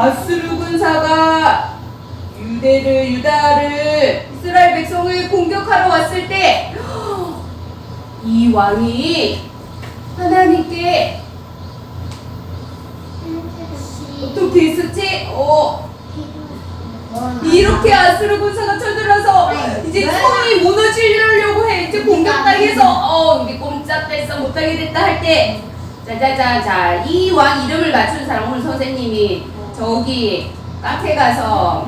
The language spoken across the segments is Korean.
아수르 군사가 유대를 유다를 이스라엘 백성을 공격하러 왔을 때 이 왕이 하나님께 어떻게 있었지? 어. 이렇게 아수르 군사가 쳐들어서 이제 성이 무너지려고 해. 이제 공격 당해서 어 이게 꼼짝달싹 못하게 됐다 할 때 자자자자 이 왕 이름을 맞춘 사람 오늘 선생님이 저기 카페 가서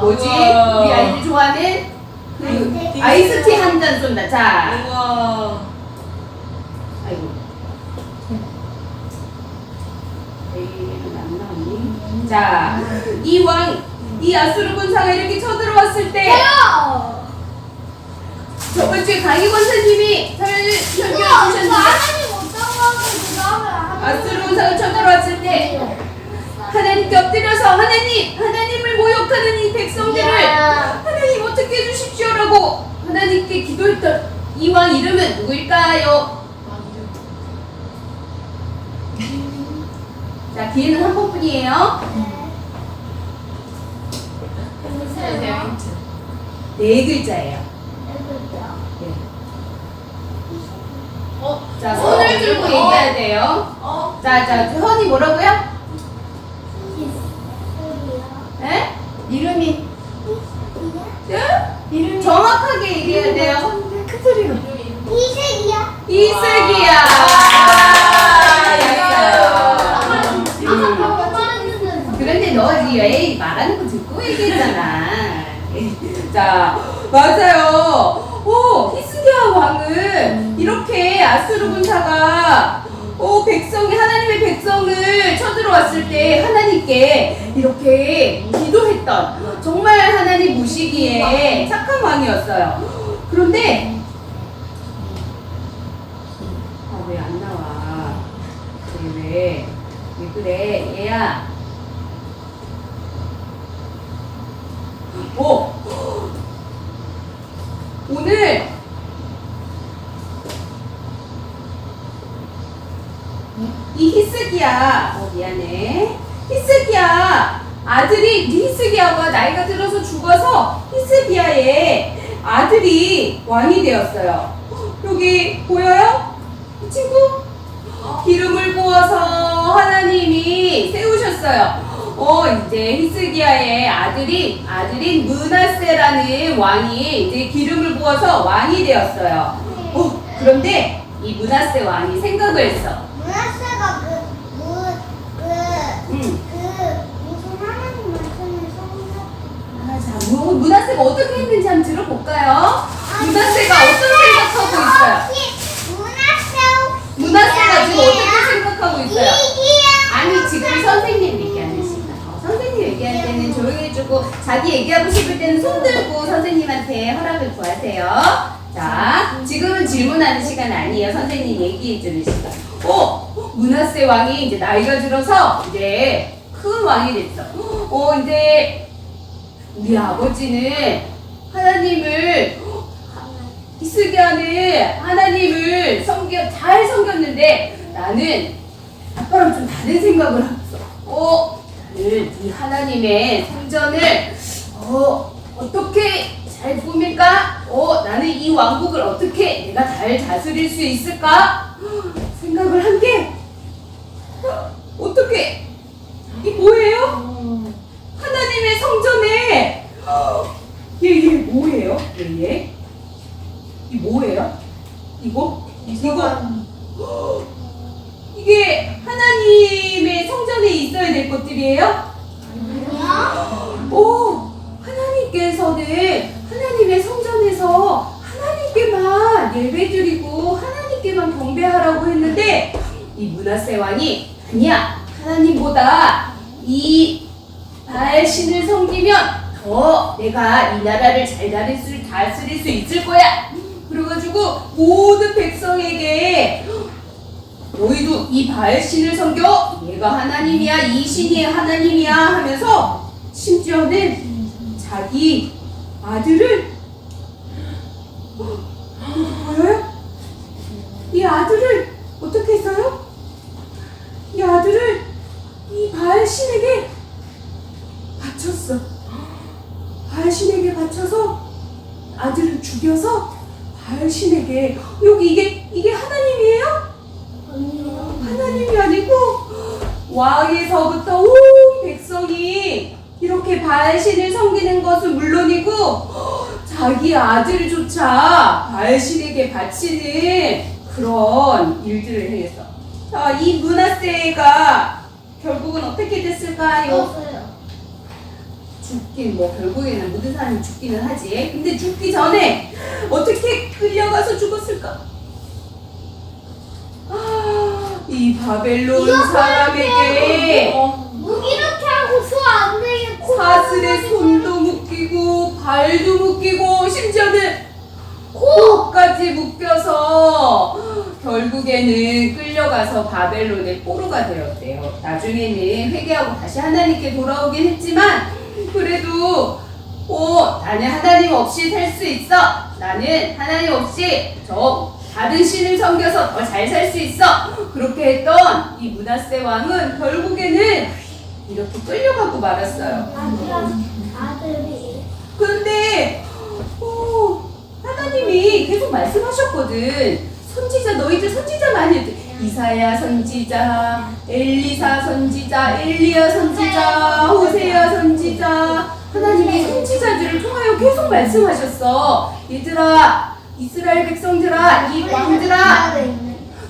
뭐지? 우리 아이들 좋아하는 그 아이스티 한 잔 쏜다. 자. 우와. 아이고. 에이는 안 나오니? 자 이 왕 이 아수르 군사가 이렇게 쳐들어왔을 때 저번 주에 강희 권사님이 설교 설교해 주셨는데 아수르 군사가 쳐들어왔을 때 하나님께 엎드려서 하나님 하나님을 모욕하는 이 백성들을 하나님 어떻게 해주십시오라고 하나님께 기도했던 이왕 이름은 누구일까요? 자 기회는 한 번뿐이에요. 네 글자예요. 네. 어? 자 손을 들고 얘기해야 돼요. 어? 자자 현이 뭐라고요? 이름이 네? 이름이 정확하게 얘기해야 돼요. 큰 소리로. 이슬기야. 음. 그런데 너왜 말하는 거 듣고 얘기했잖아. 자, 맞아요. 오, 히스기야 왕은 이렇게 아수르 군사가 오, 백성이 하나님의 백성을 쳐들어왔을 때 하나님께 이렇게 기도했던 정말 하나님 무시기에 착한 왕이었어요. 그런데 아, 왜 안 나와? 왜, 왜, 왜 그래? 얘야. 어! 오늘 이 히스기야, 어, 미안해. 히스기야, 아들이, 이 히스기야가 나이가 들어서 죽어서 히스기야의 아들이 왕이 되었어요. 여기 보여요? 이 친구? 기름을 부어서 하나님이 세우셨어요. 어, 이제 히스기야의 아들이, 아들인 문하세라는 왕이 이제 기름을 부어서 왕이 되었어요. 어, 그런데 이 문하세 왕이 생각을 했어. 음. 아, 자, 뭐, 문하세가 어떻게 했는지 한번 들어볼까요? 문하세가 어떤 생각하고 있어요? 문하세가 지금 어떻게 생각하고 있어요? 아니 지금 선생님 얘기하는 시간. 어, 선생님 얘기할 때는 조용히 해주고 자기 얘기하고 싶을 때는 손 들고 선생님한테 허락을 구하세요. 자, 지금은 질문하는 시간 아니에요. 선생님 얘기해주는 시간. 어, 문하세 왕이 이제 나이가 들어서 이제 큰 왕이 됐어. 어, 이제 우리 아버지는 하나님을 이스기야는 하나님을 섬겨 잘 섬겼는데 나는 아빠랑 좀 다른 생각을 했어. 어, 나는 이 하나님의 성전을 어 어떻게 잘 꾸밀까? 어, 나는 이 왕국을 어떻게 내가 잘 다스릴 수 있을까? 생각을 한 게 어떻게 이 뭐예요? 하나님의 성전에 얘얘 뭐예요? 얘 얘? 이 뭐예요? 이거? 이거 이게 하나님의 성전에 있어야 될 것들이에요? 오, 하나님께서는 하나님의 성전에서 하나님께만 예배드리고 하나님께만 경배하라고 했는데 이 문하세 왕이 아니야 하나님보다 이 바알 신을 섬기면 더 내가 이 나라를 잘 다스릴, 다스릴 수 있을 거야. 그래가지고 모든 백성에게 너희도 이 바알 신을 섬겨 얘가 하나님이야 이 신이 하나님이야 하면서 심지어는 자기 아들을 어, 보여요? 이 아들을 어떻게 했어요? 이 아들을 이 바알 신에게 바쳤어. 바알신에게 바쳐서 아들을 죽여서 바알신에게 여기 이게 이게 하나님이에요? 아니요. 하나님이 아니고 왕에서부터 온 백성이 이렇게 바알신을 섬기는 것은 물론이고 자기 아들조차 바알신에게 바치는 그런 일들을 행했어. 자, 이 문하세가 결국은 어떻게 됐을까요? 죽긴 뭐 결국에는 모든 사람이 죽기는 하지. 근데 죽기 전에 어떻게 끌려가서 죽었을까? 아, 이 바벨론 사람에게 목 이렇게 하고 수안 되겠고. 사슬에 손도 묶이고 발도 묶이고 심지어는 코까지 묶여서 결국에는 끌려가서 바벨론의 포로가 되었대요. 나중에는 회개하고 다시 하나님께 돌아오긴 했지만 그래도 어, 나는 하나님 없이 살 수 있어. 나는 하나님 없이 저 다른 신을 섬겨서 더 잘 살 수 있어. 그렇게 했던 이 문하세 왕은 결국에는 이렇게 끌려가고 말았어요. 아들이. 그런데 어, 하나님이 계속 말씀하셨거든. 선지자 너희들 선지자 많이. 이사야 선지자, 엘리사 선지자, 엘리야 선지자, 호세야 선지자. 하나님이 선지자들을 통하여 계속 말씀하셨어. 얘들아, 이스라엘 백성들아, 이 왕들아,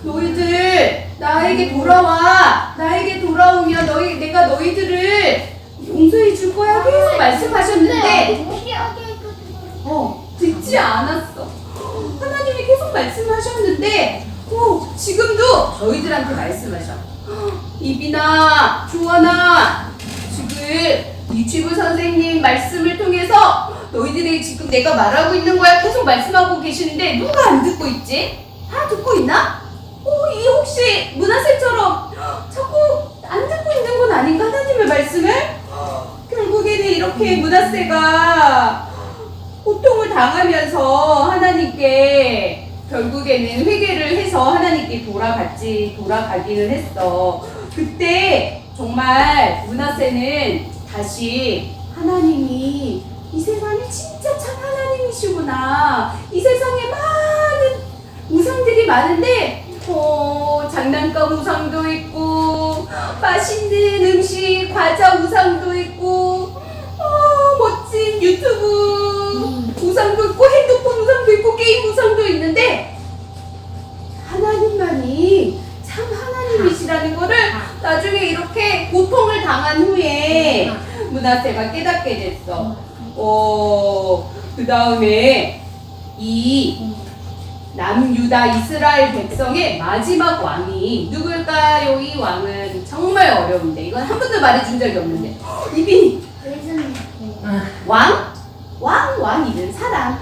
너희들 나에게 돌아와. 나에게 돌아오면 너희 내가 너희들을 용서해 줄 거야. 계속 말씀하셨는데 어, 듣지 않았어. 하나님이 계속 말씀하셨는데, 어, 지금도 저희들한테 말씀하셔. 이빈아, 조아나, 지금 유치부 선생님 말씀을 통해서 너희들이 지금 내가 말하고 있는 거야 계속 말씀하고 계시는데 누가 안 듣고 있지? 다 듣고 있나? 어, 이 혹시 문화세처럼 자꾸 안 듣고 있는 건 아닌가? 하나님의 말씀을? 결국에는 이렇게 문화세가 고통을 당하면서 하나님께 결국에는 회개를 해서 하나님께 돌아갔지 돌아가기는 했어. 그때 정말 문하세는 다시 하나님이 이 세상에 진짜 참 하나님이시구나. 이 세상에 많은 우상들이 많은데 어, 장난감 우상도 있고 맛있는 음식 과자 우상도 있고 어, 멋진 유튜브 우상도 있고 핸드폰 우상도 있고 게임 우상도 있는데 하나님만이 참 하나님이시라는 거를 나중에 이렇게 고통을 당한 후에 문하세가 깨닫게 됐어. 어, 그 다음에 이 남유다 이스라엘 백성의 마지막 왕이 누굴까요? 이 왕은 정말 어려운데 이건 한 번도 말해준 적이 없는데 이빈이 왕? 왕, 왕이든 사람.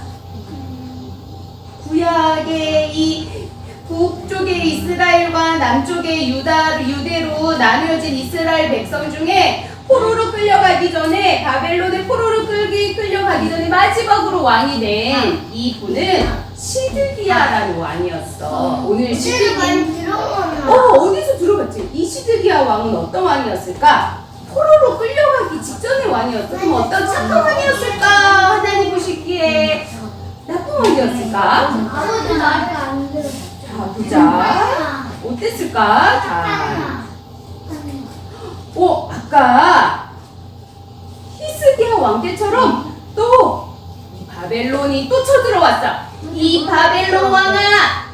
구약의 이 북쪽의 이스라엘과 남쪽의 유다, 유대로 나누어진 이스라엘 백성 중에 포로로 끌려가기 전에 바벨론의 포로로 끌기 끌려가기 전에 마지막으로 왕이 된 이 분은 시드기야라는 왕이었어. 오늘 시드기야 어, 어디서 들어봤지? 이 시드기야 왕은 어떤 왕이었을까? 끌려가기 직전의 왕이었어. 그럼 어떤 착한 왕이었을까? 하나님 보시기에 나쁜 왕이었을까? 아무도 말을 안 들어. 자, 보자. 어땠을까? 자, 어, 아까 히스기야 왕께처럼 또이 바벨론이 또 쳐들어왔어. 이 바벨론 왕아,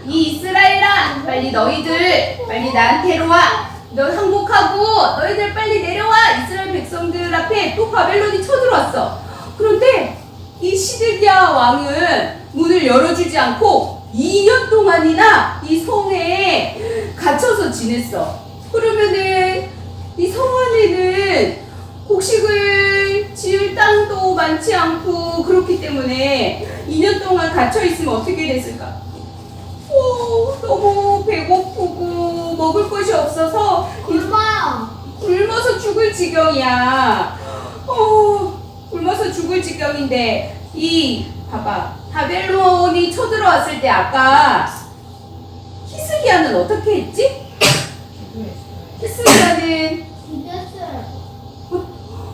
이 이스라엘아, 빨리 너희들 빨리 나한테로 와. 너 항복하고 너희들 빨리 내려와. 이스라엘 백성들 앞에 또 바벨론이 쳐들어왔어. 그런데 이 시드기야 왕은 문을 열어주지 않고 2년 동안이나 이 성에 갇혀서 지냈어. 그러면은 이 성 안에는 곡식을 지을 땅도 많지 않고 그렇기 때문에 2년 동안 갇혀 있으면 어떻게 됐을까? 오, 너무 배고프고 먹을 것이 없어서 굶어요. 굶어서 죽을 지경이야. 어, 굶어서 죽을 지경인데 이 봐봐 바벨론이 쳐들어왔을 때 아까 히스기야는 어떻게 했지? 히스기야는 이겼어요.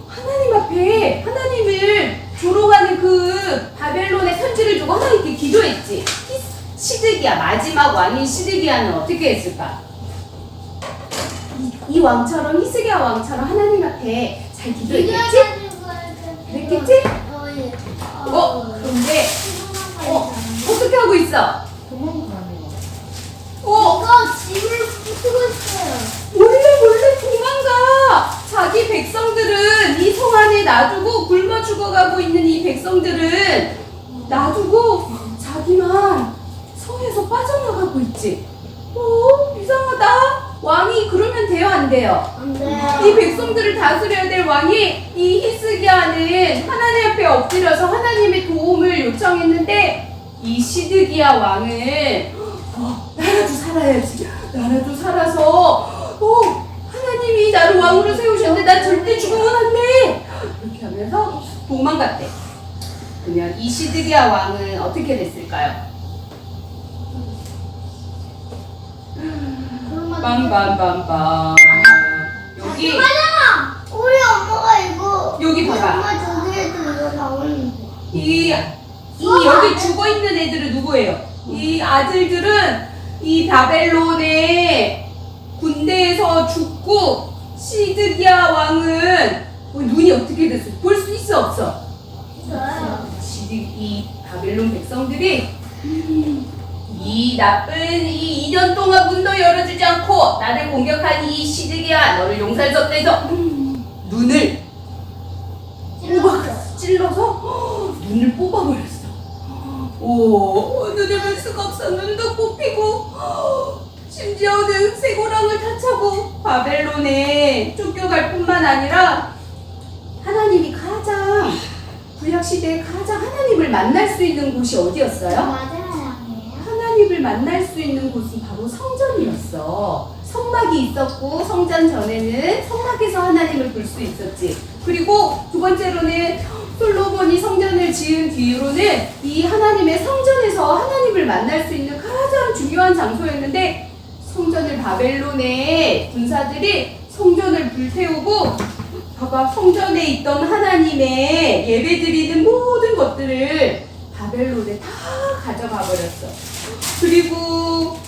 하나님 앞에 하나님을 조롱하는 그 바벨론의 편지를 두고 하나님께 기도했지. 히- 시드기야 마지막 왕인 시드기야는 어떻게 했을까? 이, 이 왕처럼 히스기야 왕처럼 하나님 앞에 잘 기도했겠지? 그랬겠지? 어, 예. 어 그런데 어 어, 어떻게 하고 있어? 도망가네요. 어 이거 집을 부수고 있어요. 몰래 몰래 도망가. 자기 백성들은 이 성 안에 놔두고 굶어 죽어가고 있는 이 백성들은 놔두고 자기만 성에서 빠져나가고 있지. 어 이상하다. 왕이 그러면 돼요 안 돼요? 안이 돼요. 백성들을 다스려야 될 왕이 이 히스기야는 하나님 앞에 엎드려서 하나님의 도움을 요청했는데 이 시드기야 왕은 어, 나라도 살아야지 나라도 살아서 어, 하나님이 나를 왕으로 세우셨는데 나 절대 죽으면 안돼 이렇게 하면서 도망갔대 그러면 이 시드기야 왕은 어떻게 됐을까요? 빰빰빰빰 여기 하잖아. 우리 엄마가 이거. 여기 봐봐. 엄마 저기에도 이거 나오는데. 이, 이 여기 죽어 있는 애들은 누구예요? 이 아들들은 이 바벨론의 군대에서 죽고 시드기야 왕은 어, 눈이 어떻게 됐어? 볼 수 있어 없어? 이 바벨론 백성들이 이 나쁜 이 2년 동안 문도 열어주지 않고 나를 공격한 이 시드기야 너를 용서할 수 없다 해서 눈을 뽑아 찔러서 눈을 뽑아버렸어. 오 눈을 볼 수가 없어 눈도 뽑히고 심지어는 쇠고랑을 타차고 바벨론에 쫓겨갈 뿐만 아니라 하나님이 가장 구약 시대에 가장 하나님을 만날 수 있는 곳이 어디였어요? 맞아요. 하나님을 만날 수 있는 곳은 바로 성전이었어. 성막이 있었고 성전 전에는 성막에서 하나님을 볼 수 있었지. 그리고 두 번째로는 솔로몬이 성전을 지은 뒤로는 이 하나님의 성전에서 하나님을 만날 수 있는 가장 중요한 장소였는데 성전을 바벨론의 군사들이 성전을 불태우고 봐봐 성전에 있던 하나님의 예배드리는 모든 것들을 바벨론에 다 가져가 버렸어. 그리고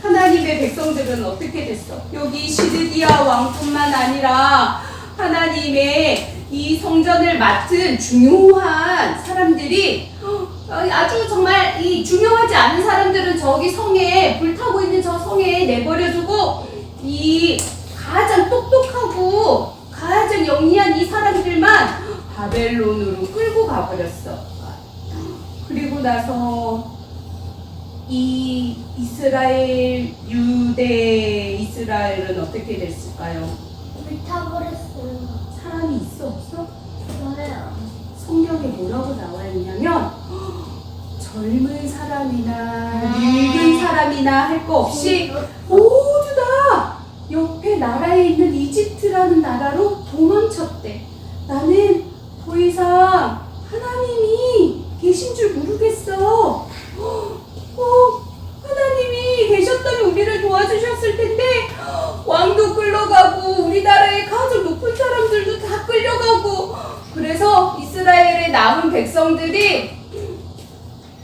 하나님의 백성들은 어떻게 됐어? 여기 시드기야 왕뿐만 아니라 하나님의 이 성전을 맡은 중요한 사람들이 어, 아주 정말 이 중요하지 않은 사람들은 저기 성에 불타고 있는 저 성에 내버려두고 이 가장 똑똑하고 가장 영리한 이 사람들만 바벨론으로 끌고 가버렸어. 나서 이 이스라엘 유대 이스라엘은 어떻게 됐을까요? 불타버렸어요. 사람이 있어 없어? 저요. 성경에 뭐라고 나와 있냐면 젊은 사람이나 늙은 사람이나 할 거 없이 모두 다 옆에 나라에 있는 이집트라는 나라로 도망쳤대. 나는 더 이상 하나님이 계신 줄 모르겠어. 어, 하나님이 계셨다면 우리를 도와주셨을 텐데 왕도 끌려가고 우리나라의 가장 높은 사람들도 다 끌려가고 그래서 이스라엘의 남은 백성들이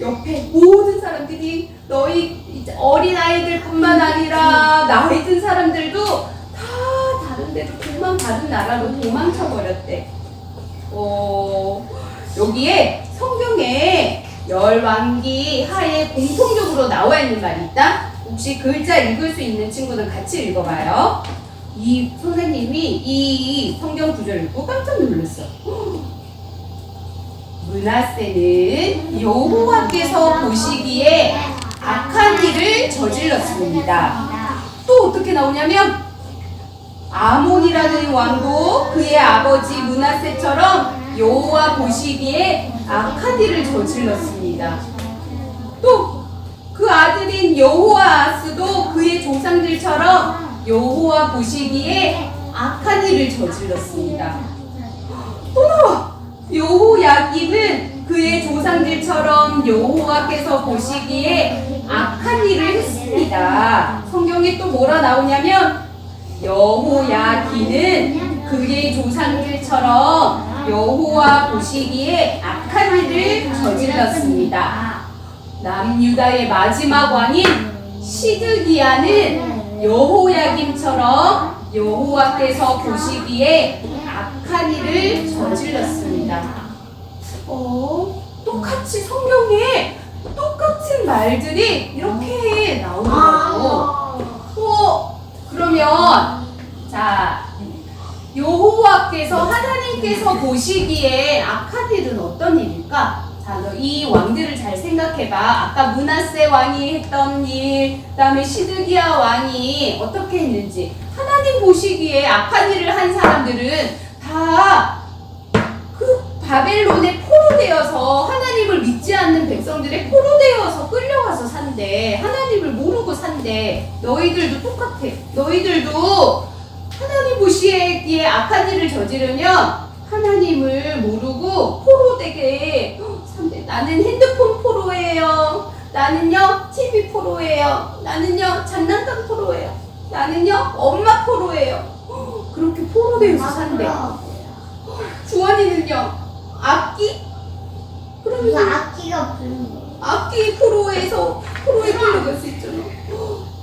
옆에 모든 사람들이 너희 어린 아이들뿐만 아니라 나이 든 사람들도 다 다른 데로 도망 다른 나라로 도망쳐 버렸대. 어, 여기에 성경에 열왕기 하에 공통적으로 나와 있는 말이 있다. 혹시 글자 읽을 수 있는 친구는 같이 읽어봐요. 이 선생님이 이 성경 구절 읽고 깜짝 놀랐어. 문하세는 여호와께서 보시기에 악한 일을 저질렀습니다. 또 어떻게 나오냐면 아몬이라는 왕도 그의 아버지 문하세처럼 여호와 보시기에 악한 일을 저질렀습니다. 또 그 아들인 여호와스도 그의 조상들처럼 여호와 보시기에 악한 일을 저질렀습니다. 또 나와 여호야김은 그의 조상들처럼 여호와께서 보시기에 악한 일을 했습니다. 성경에 또 뭐라 나오냐면 여호야기는 그의 조상들처럼 여호와 보시기에 악한 일을 저질렀습니다. 남유다의 마지막 왕인 시드기야는 여호야김처럼 여호와께서 보시기에 악한 일을 저질렀습니다. 어, 똑같이 성경에 똑같은 말들이 이렇게 나오더라고. 어, 그러면 자 여호와께서 하나님께서 보시기에 악한 일은 어떤 일일까? 자, 너 이 왕들을 잘 생각해봐. 아까 문하세 왕이 했던 일, 그다음에 시드기야 왕이 어떻게 했는지. 하나님 보시기에 악한 일을 한 사람들은 다 그 바벨론에 포로되어서 하나님을 믿지 않는 백성들의 포로되어서 끌려가서 산대. 하나님을 모르고 산대. 너희들도 똑같아. 너희들도 하나님 보시기에 악한 일을 저지르면 하나님을 모르고 포로되게. 나는 핸드폰 포로예요. 나는요 TV 포로예요. 나는요 장난감 포로예요. 나는요 엄마 포로예요. 그렇게 포로되어서 산대. 주원이는요 악기? 그래서 그러면 악기가 부는 거. 악기 포로에서 포로에 끌려갈 수 있잖아.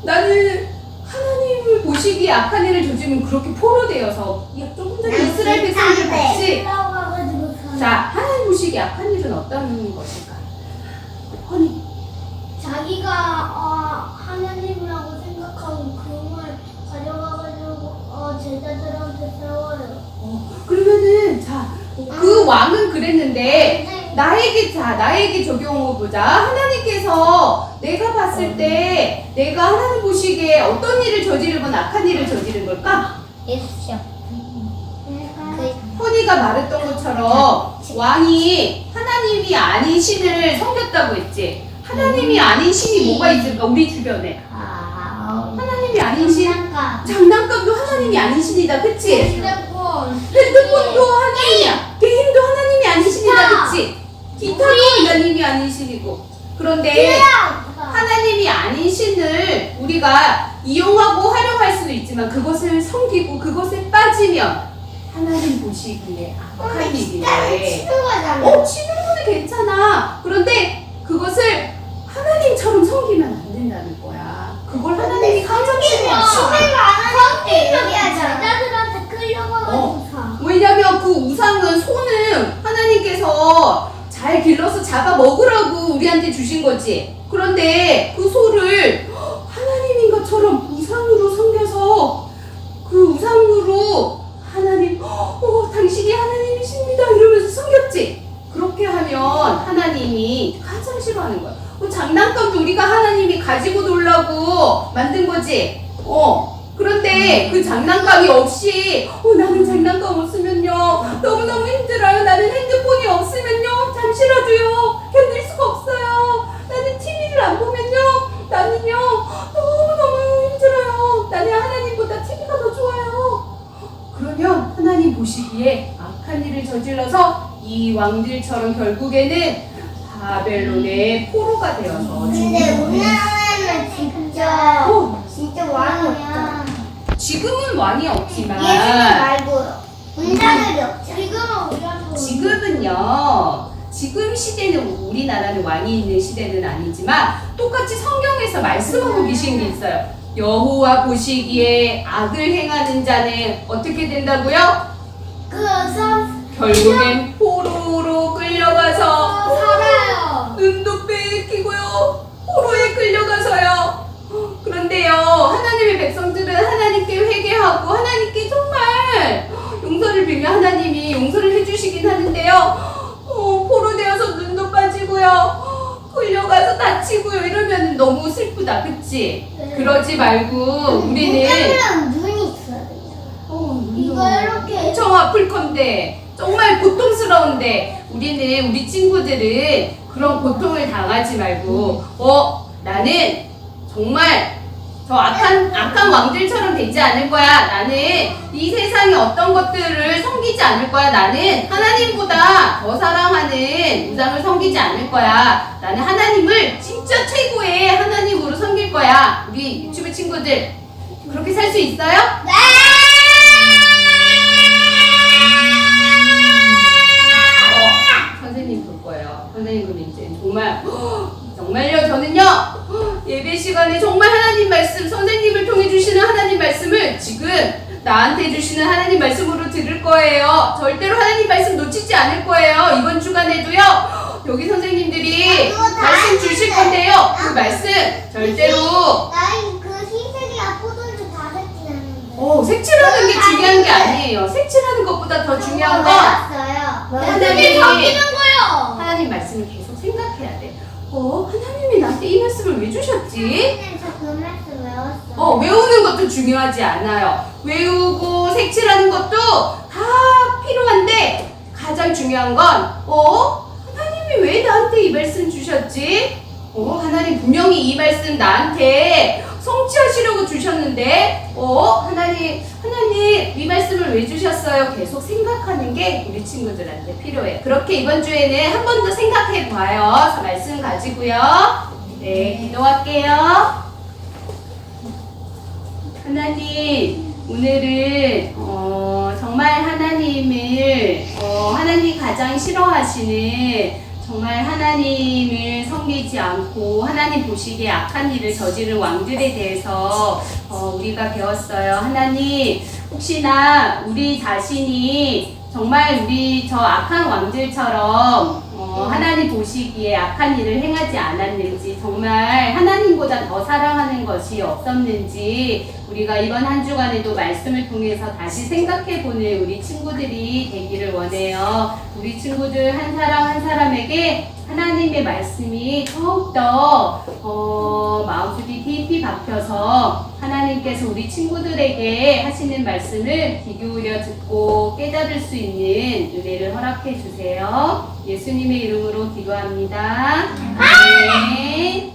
나는 하나님을 보시기에 악한 일을 저지르면 그렇게 포로 되어서 야, 조금 전에 이스라엘 백성들 봤지? 올라가가지고 자 하나님 보시기에 악한 일은 어떤 것일까? 허니 자기가 어, 하나님이라고 생각하고 그걸 가져가가지고 어, 제자들한테 세워요. 어, 그러면은 자 그 왕은 그랬는데 나에게 자 나에게 적용해 보자 하나님께서 내가 봤을 때 내가 하나님 보시기에 어떤 일을 저지르건 악한 일을 저지른 걸까? 예수죠. 그 허니가 말했던 것처럼 왕이 하나님이 아닌 신을 섬겼다고 했지. 하나님이 아닌 신이 뭐가 있을까 우리 주변에? 아, 하나님이 아닌 신. 장난감도 하나님이 아닌 신이다 그치? 핸드폰. 핸드폰도 하나님이야. 게임도 하나님이 아닌 신이다 그치? 기타도 하나님이 아닌 신이고. 그런데 하나님이 아닌 신을 우리가 이용하고 활용할 수도 있지만 그것을 섬기고 그것에 빠지면 하나님 보시기에 악한 일이래. 치는 거잖아. 어, 치는 거는 괜찮아. 그런데 그것을 하나님처럼 섬기면 안 된다는 거야. 그걸 하나님이 가장. 제자들한테 끌려가가지고 사. 왜냐면 그 우상은 손은 하나님께서 잘 길러서 잡아 먹으라고 우리한테 주신 거지. 그런데 그 소를 하나님인 것처럼 우상으로 섬겨서 그 우상으로 하나님, 어, 당신이 하나님이십니다. 이러면서 섬겼지. 그렇게 하면 하나님이 가장 싫어 하는 거야. 그 장난감도 우리가 하나님이 가지고 놀라고 만든 거지. 어. 그런데 그 장난감이 없이 어 나는 장난감 없으면요. 너무너무 힘들어요. 나는 핸드폰이 없으면요. 잠시라도요. 견딜 수가 없어요. 나는 TV를 안 보면요. 나는요. 너무너무 힘들어요. 나는 하나님보다 TV가 더 좋아요. 그러면 하나님 보시기에 악한 일을 저질러서 이 왕들처럼 결국에는 바벨론의 포로가 되어서 근데. 우리나라에는 진짜 어, 진짜 왕이 없잖아. 지금은 왕이 예수님 없지만 말고요. 군자들이 없잖아. 지금은 우리한테 지금은요. 지금 시대는 우리나라는 왕이 있는 시대는 아니지만 똑같이 성경에서 말씀하고 계신 게 있어요. 여호와 보시기에 악을 행하는 자는 어떻게 된다고요? 그선 결국엔 포로로 끌려가서 살아요. 눈도 빼앗기고요. 포로에 끌려가서요. 그런데요, 하나님의 백성들은 하나님께 회개하고 하나님께 정말 용서를 빌며 하나님이 용서를 해주시긴 하는데요. 어, 포로 되어서 눈도 빠지고요. 끌려가서 다치고요. 이러면 너무 슬프다. 그치? 네. 그러지 말고 우리는 군자들은 눈이 있어야 돼. 어, 이거 이렇게 엄청 아플 건데 정말 고통스러운데 우리는 우리 친구들은 그런 고통을 당하지 말고 어 나는 정말 저 악한 악한 왕들처럼 되지 않을 거야 나는 이 세상의 어떤 것들을 섬기지 않을 거야 나는 하나님보다 더 사랑하는 우상을 섬기지 않을 거야 나는 하나님을 진짜 최고의 하나님으로 섬길 거야 우리 유튜브 친구들 그렇게 살 수 있어요? 네! 정말 정말요 저는요 예배 시간에 정말 하나님 말씀 선생님을 통해 주시는 하나님 말씀을 지금 나한테 주시는 하나님 말씀으로 들을 거예요. 절대로 하나님 말씀 놓치지 않을 거예요. 이번 주간에도요. 여기 선생님들이 말씀 주실. 건데요. 그 말씀 절대로 나이 그. 어, 색칠하는 게 중요한 게 아니에요. 색칠하는 것보다 더 중요한 건 배웠어요. 하나님이. 하나님 말씀을 계속 생각해야 돼. 어, 하나님이 나한테 이 말씀을 왜 주셨지? 선생님 저그 말씀 외웠어요. 어, 외우는 것도 중요하지 않아요. 외우고 색칠하는 것도 다 필요한데 가장 중요한 건, 어? 하나님이 왜 나한테 이 말씀 주셨지? 어, 하나님 분명히 이 말씀 나한테 성취하시려고 주셨는데, 어, 하나님, 하나님, 이 말씀을 왜 주셨어요? 계속 생각하는 게 우리 친구들한테 필요해. 그렇게 이번 주에는 한 번 더 생각해 봐요. 저 말씀 가지고요. 네, 기도할게요. 하나님, 오늘은 어, 정말 하나님을 어, 하나님이 가장 싫어하시는 정말 하나님을 섬기지 않고 하나님 보시기에 악한 일을 저지른 왕들에 대해서 어, 우리가 배웠어요. 하나님, 혹시나 우리 자신이 정말 우리 저 악한 왕들처럼 어, 하나님 보시기에 악한 일을 행하지 않았는지 정말 하나님보다 더 사랑하는 것이 없었는지 우리가 이번 한 주간에도 말씀을 통해서 다시 생각해보는 우리 친구들이 되기를 원해요. 우리 친구들 한 사람 한 사람에게 하나님의 말씀이 더욱더 어, 마음속에 깊이 박혀서 하나님께서 우리 친구들에게 하시는 말씀을 귀 기울여 듣고 깨달을 수 있는 은혜를 허락해 주세요. 예수님의 이름으로 기도합니다. 아멘.